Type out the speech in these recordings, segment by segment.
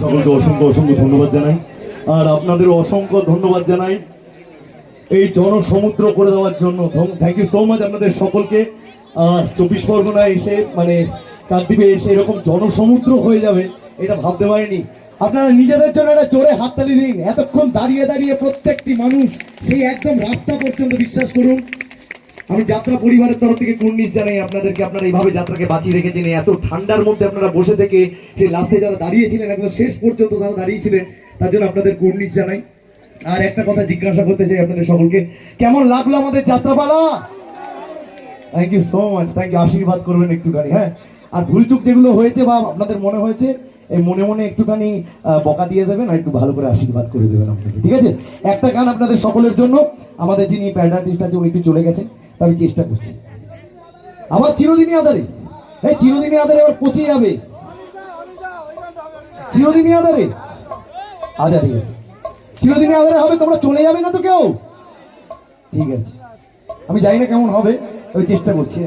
সকলকে অসংখ্য অসংখ্য ধন্যবাদ জানাই। আর আপনাদের অসংখ্য ধন্যবাদ জানাই। এই জনসমুদ্র করে দেওয়ার জন্য থ্যাংক ইউ সো মাচ আপনাদের সকলকে। চব্বিশ পরগনায় এসে মানে কাকদ্বীপে এসে এরকম জনসমুদ্র হয়ে যাবে, এটা ভাবতে পারিনি। আপনারা নিজেদের জন্য একটা জোরে হাততালি দিন। এতক্ষণ দাঁড়িয়ে দাঁড়িয়ে প্রত্যেকটি মানুষ সেই একদম রাস্তা পর্যন্ত বিশ্বাস করুন। আমি যাত্রা পরিবারের তরফ থেকে কুর্নিশ জানাই আপনাদেরকে। আপনারা এইভাবে যাত্রাকে বাঁচিয়ে রেখেছেন এত ঠান্ডার মধ্যে আপনারা বসে থেকে সেই লাস্টে যারা দাঁড়িয়েছিলেন, একদম শেষ পর্যন্ত তারা দাঁড়িয়েছিলেন, তার জন্য আপনাদের কুর্নিশ জানাই। আর একটা কথা জিজ্ঞাসা করতে চাই আপনাদের সকলকে, কেমন লাগল আমাদের যাত্রাপালা? Thank you so much thank you আশীর্বাদ করবেন একটুখানি হ্যাঁ? আর ভুলচুক যেগুলো হয়েছে বা আপনাদের মনে হয়েছে, এই মনে মনে একটুখানি বকা দিয়ে দেবেন আর একটু ভালো করে আশীর্বাদ করে দেবেন আপনাকে ঠিক আছে? একটা গান আপনাদের সকলের জন্য, আমাদের যিনি প্যাড আর্টিস্ট আছে উনি একটু চলে গেছেন। আমি চেষ্টা করছি। আবার চিরদিনই আদারে। এই চিরদিনই আদারে আবার পচে যাবে। চিরদিনই আদারে। আচ্ছা ঠিক আছে। চিরদিনই আদারে হবে, তোমরা চলে যাবে না তো কেউ? ঠিক আছে। আমি জানি না কেমন হবে, আমি চেষ্টা করছি।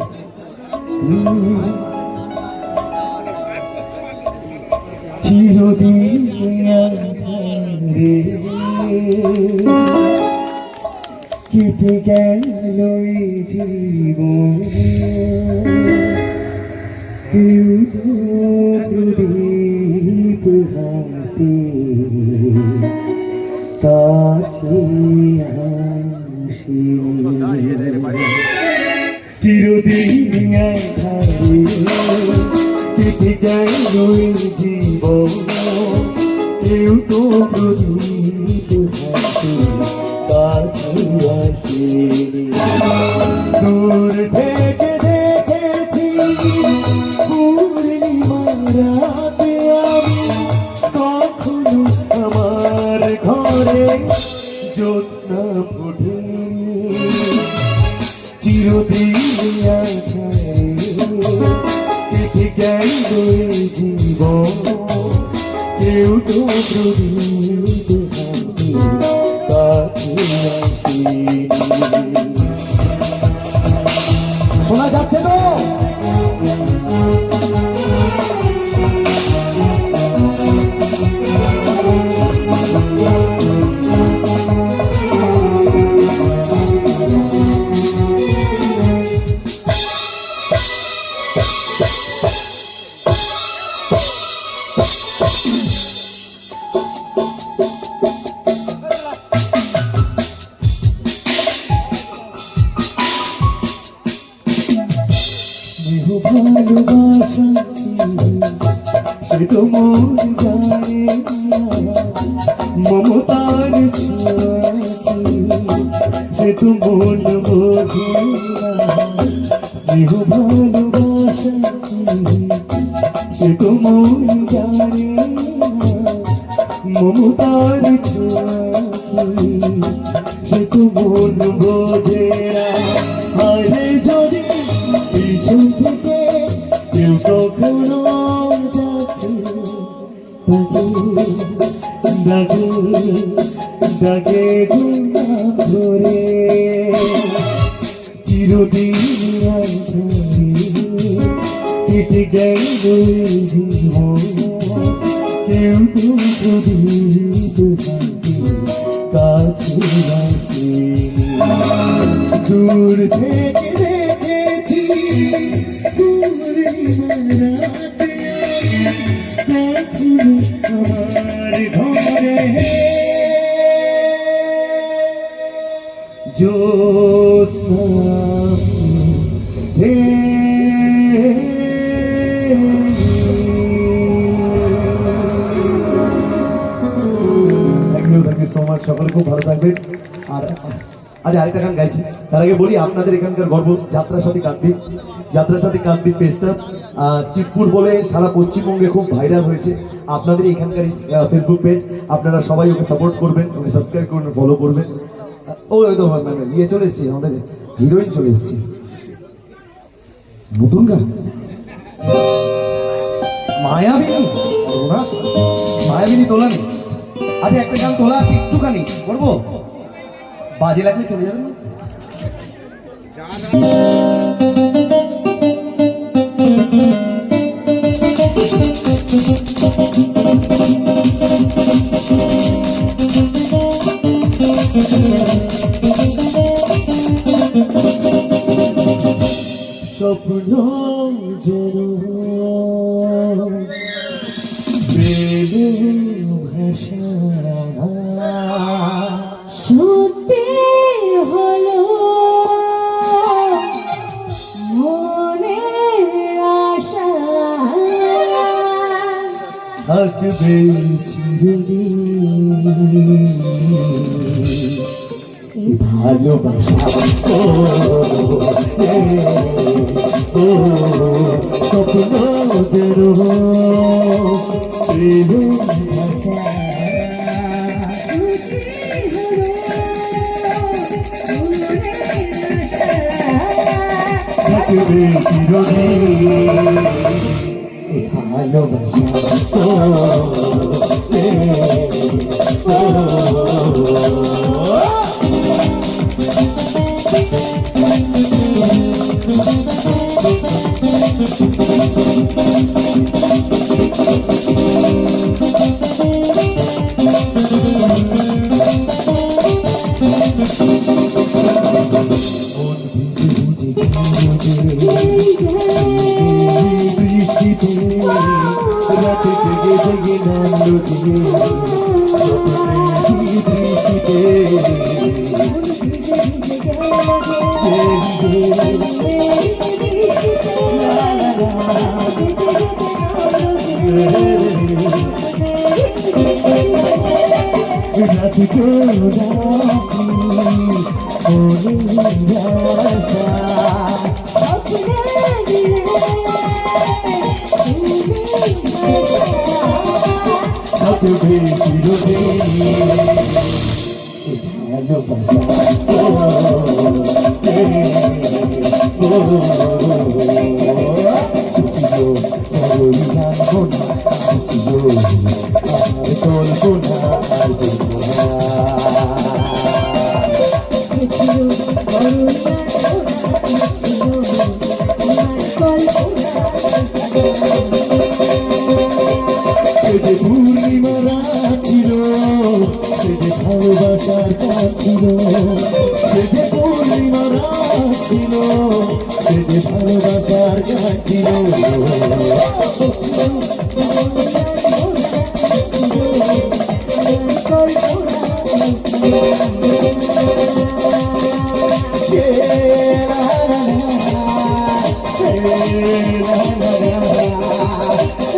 চিরদিন কেটে গেল জীবন প্রদীপ হাতে কাছে চিরদিন কেটে গেল জীবন কেউ তো প্রদীপ ঘরে জ্যোৎস্না ফুটে চিরদিন কেটে গেল জীবন কেউ তো প্রদীপ ভালোবাসা সে তো মন জানে মমতার সে তো মন বোঝে স্নেহ ভালোবাসা সে তো মন জানে মমতার সে ডাকে গুলাম ধরে চিরদিন কেটে গেল কেউ কাছে দূর থেকে সকলে খুব ভালো আর আজ আরেকটা গান গাইছি। তার আগে বলি, আপনাদের এখানকার গর্ব, যাত্রার যাত্রার বলে সারা পশ্চিমবঙ্গে খুব ভাইরাল হয়েছে। আপনাদের ফেসবুক পেজ আপনারা সবাই ওকে সাপোর্ট করবেন, ওকে সাবস্ক্রাইব করবেন ফলো করবেন। একদম মানে ইয়ে নতুন গান মায়াবিনী? তোলা তোলানি? আচ্ছা একটা গান তোলা আছে একটুখানি, করব? বাজে লাগলে চলে যাবে না? স্বপ্ন সত্যি হলো থাকবে চিরদিন ভালোবাসা। থাকবে ভালোবাসা বৃষ্টিতে রাতে জেগে জেগে নামলো জেগে বৃষ্টিতে রাতে চোরা থাকবে চিরদিন সেজে পূর্ণিমা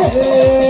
Hey